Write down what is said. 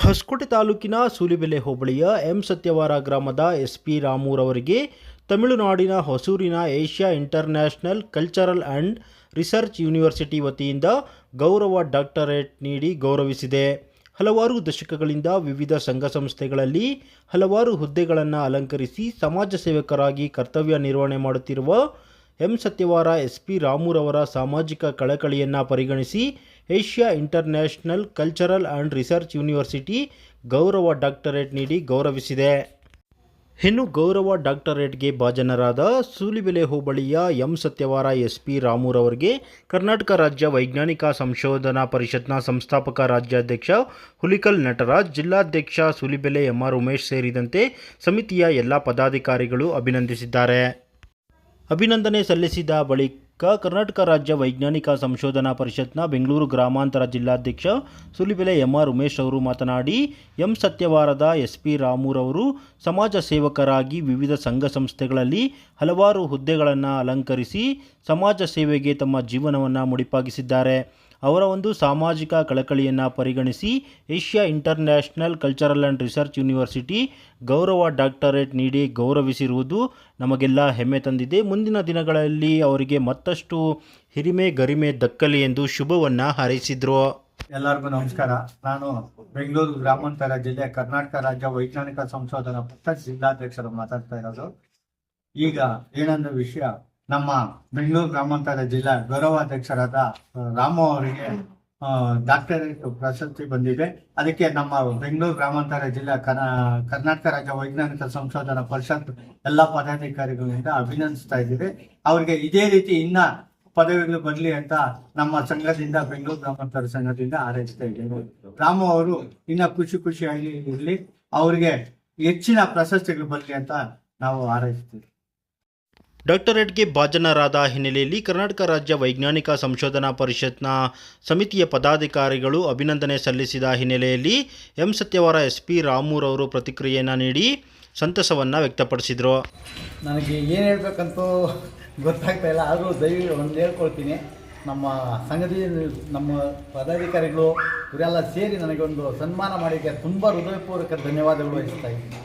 ಹೊಸಕೋಟೆ ತಾಲೂಕಿನ ಸೂಲಿಬೆಲೆ ಹೋಬಳಿಯ ಎಂ ಸತ್ಯವಾರ ಗ್ರಾಮದ ಎಸ್ ಪಿ ರಾಮೂರವರಿಗೆ ತಮಿಳುನಾಡಿನ ಹೊಸೂರಿನ Asia international cultural and research university ವತಿಯಿಂದ ಗೌರವ ಡಾಕ್ಟರೇಟ್ ನೀಡಿ ಗೌರವಿಸಿದೆ. ಹಲವಾರು ದಶಕಗಳಿಂದ ವಿವಿಧ ಸಂಘ ಸಂಸ್ಥೆಗಳಲ್ಲಿ ಹಲವಾರು ಹುದ್ದೆಗಳನ್ನು ಅಲಂಕರಿಸಿ ಸಮಾಜ ಸೇವಕರಾಗಿ ಕರ್ತವ್ಯ ನಿರ್ವಹಣೆ ಮಾಡುತ್ತಿರುವ ಎಂ ಸತ್ಯವಾರ ಎಸ್ ಪಿ ರಾಮುರವರ ಸಾಮಾಜಿಕ ಕಳಕಳಿಯನ್ನು ಪರಿಗಣಿಸಿ Asia international cultural and research university ಗೌರವ ಡಾಕ್ಟರೇಟ್ ನೀಡಿ ಗೌರವಿಸಿದೆ. ಇನ್ನು ಗೌರವ ಡಾಕ್ಟರೇಟ್ಗೆ ಭಾಜನರಾದ ಸೂಲಿಬೆಲೆ ಹೋಬಳಿಯ ಎಂ ಸತ್ಯವಾರ ಎಸ್ ಪಿ ರಾಮುರವರಿಗೆ ಕರ್ನಾಟಕ ರಾಜ್ಯ ವೈಜ್ಞಾನಿಕ ಸಂಶೋಧನಾ ಪರಿಷತ್ನ ಸಂಸ್ಥಾಪಕ ರಾಜ್ಯಾಧ್ಯಕ್ಷ ಹುಲಿಕಲ್ ನಟರಾಜ್, ಜಿಲ್ಲಾಧ್ಯಕ್ಷ ಸೂಲಿಬೆಲೆ ಎಂ ಆರ್ ಉಮೇಶ್ ಸೇರಿದಂತೆ ಸಮಿತಿಯ ಎಲ್ಲ ಪದಾಧಿಕಾರಿಗಳು ಅಭಿನಂದಿಸಿದ್ದಾರೆ. ಅಭಿನಂದನೆ ಸಲ್ಲಿಸಿದ ಬಳಿಕ ಕರ್ನಾಟಕ ರಾಜ್ಯ ವೈಜ್ಞಾನಿಕ ಸಂಶೋಧನಾ ಪರಿಷತ್ನ ಬೆಂಗಳೂರು ಗ್ರಾಮಾಂತರ ಜಿಲ್ಲಾಧ್ಯಕ್ಷ ಸುಲಿಬೆಲೆ ಎಂ ಆರ್ ಉಮೇಶ್ ಅವರು ಮಾತನಾಡಿ, ಎಂ ಸತ್ಯವಾರದ ಎಸ್ ಪಿ ರಾಮೂರವರು ಸಮಾಜ ಸೇವಕರಾಗಿ ವಿವಿಧ ಸಂಘ ಸಂಸ್ಥೆಗಳಲ್ಲಿ ಹಲವಾರು ಹುದ್ದೆಗಳನ್ನು ಅಲಂಕರಿಸಿ ಸಮಾಜ ಸೇವೆಗೆ ತಮ್ಮ ಜೀವನವನ್ನು ಮುಡಿಪಾಗಿಸಿದ್ದಾರೆ. ಅವರ ಒಂದು ಸಾಮಾಜಿಕ ಕಳಕಳಿಯನ್ನು ಪರಿಗಣಿಸಿ Asia international cultural and research university ಗೌರವ ಡಾಕ್ಟರೇಟ್ ನೀಡಿ ಗೌರವಿಸಿರುವುದು ನಮಗೆಲ್ಲ ಹೆಮ್ಮೆ ತಂದಿದೆ. ಮುಂದಿನ ದಿನಗಳಲ್ಲಿ ಅವರಿಗೆ ಮತ್ತಷ್ಟು ಹಿರಿಮೆ ಗರಿಮೆ ದಕ್ಕಲಿ ಎಂದು ಶುಭವನ್ನು ಹಾರೈಸಿದರು. ಎಲ್ಲರಿಗೂ ನಮಸ್ಕಾರ. ನಾನು ಬೆಂಗಳೂರು ಗ್ರಾಮಾಂತರ ಜಿಲ್ಲೆ ಕರ್ನಾಟಕ ರಾಜ್ಯ ವೈಜ್ಞಾನಿಕ ಸಂಶೋಧನಾ ಪಕ್ಷ ಜಿಲ್ಲಾಧ್ಯಕ್ಷರು ಮಾತಾಡ್ತಾ ಇರೋದು. ಈಗ ಏನಂದ್ರೆ ವಿಷಯ ನಮ್ಮ ಬೆಂಗಳೂರು ಗ್ರಾಮಾಂತರ ಜಿಲ್ಲಾ ಗೌರವಾಧ್ಯಕ್ಷರಾದ ರಾಮು ಅವರಿಗೆ ಡಾಕ್ಟರೇಟ್ ಪ್ರಶಸ್ತಿ ಬಂದಿದೆ. ಅದಕ್ಕೆ ನಮ್ಮ ಬೆಂಗಳೂರು ಗ್ರಾಮಾಂತರ ಜಿಲ್ಲಾ ಕರ್ನಾ, ಕರ್ನಾಟಕ ರಾಜ್ಯ ವೈಜ್ಞಾನಿಕ ಸಂಶೋಧನಾ ಪರಿಷತ್ ಎಲ್ಲ ಪದಾಧಿಕಾರಿಗಳಿಂದ ಅಭಿನಂದಿಸ್ತಾ ಇದ್ದೀವಿ. ಅವರಿಗೆ ಇದೇ ರೀತಿ ಇನ್ನ ಪದವಿಗಳು ಬರಲಿ ಅಂತ ನಮ್ಮ ಸಂಘದಿಂದ, ಬೆಂಗಳೂರು ಗ್ರಾಮಾಂತರ ಸಂಘದಿಂದ ಹಾರೈಸ್ತಾ ಇದ್ದೇವೆ. ರಾಮು ಅವರು ಇನ್ನ ಖುಷಿ ಖುಷಿಯಾಗಿ ಇರಲಿ. ಅವರಿಗೆ ಹೆಚ್ಚಿನ ಪ್ರಶಸ್ತಿಗಳು ಬರಲಿ ಅಂತ ನಾವು ಹಾರೈಸ್ತೀವಿ. ಡಾಕ್ಟರೇಟ್ಗೆ ಭಾಜನರಾದ ಹಿನ್ನೆಲೆಯಲ್ಲಿ ಕರ್ನಾಟಕ ರಾಜ್ಯ ವೈಜ್ಞಾನಿಕ ಸಂಶೋಧನಾ ಪರಿಷತ್ನ ಸಮಿತಿಯ ಪದಾಧಿಕಾರಿಗಳು ಅಭಿನಂದನೆ ಸಲ್ಲಿಸಿದ ಹಿನ್ನೆಲೆಯಲ್ಲಿ ಎಂ ಸತ್ಯವಾರ ಎಸ್ ಪಿ ರಾಮೂರವರು ಪ್ರತಿಕ್ರಿಯೆಯನ್ನು ನೀಡಿ ಸಂತಸವನ್ನು ವ್ಯಕ್ತಪಡಿಸಿದರು. ನನಗೆ ಏನು ಹೇಳಬೇಕಂತೂ ಗೊತ್ತಾಗ್ತಾ ಇಲ್ಲ, ಆದರೂ ದಯವಿ ಒಂದು ಹೇಳ್ಕೊಳ್ತೀನಿ. ನಮ್ಮ ಸಂಗತಿ ನಮ್ಮ ಪದಾಧಿಕಾರಿಗಳು ಇವರೆಲ್ಲ ಸೇರಿ ನನಗೆ ಒಂದು ಸನ್ಮಾನ ಮಾಡಿದ್ದೆ ತುಂಬ ಹೃದಯಪೂರ್ವಕ ಧನ್ಯವಾದಗಳು ವಹಿಸ್ತಾ ಇದ್ದೀನಿ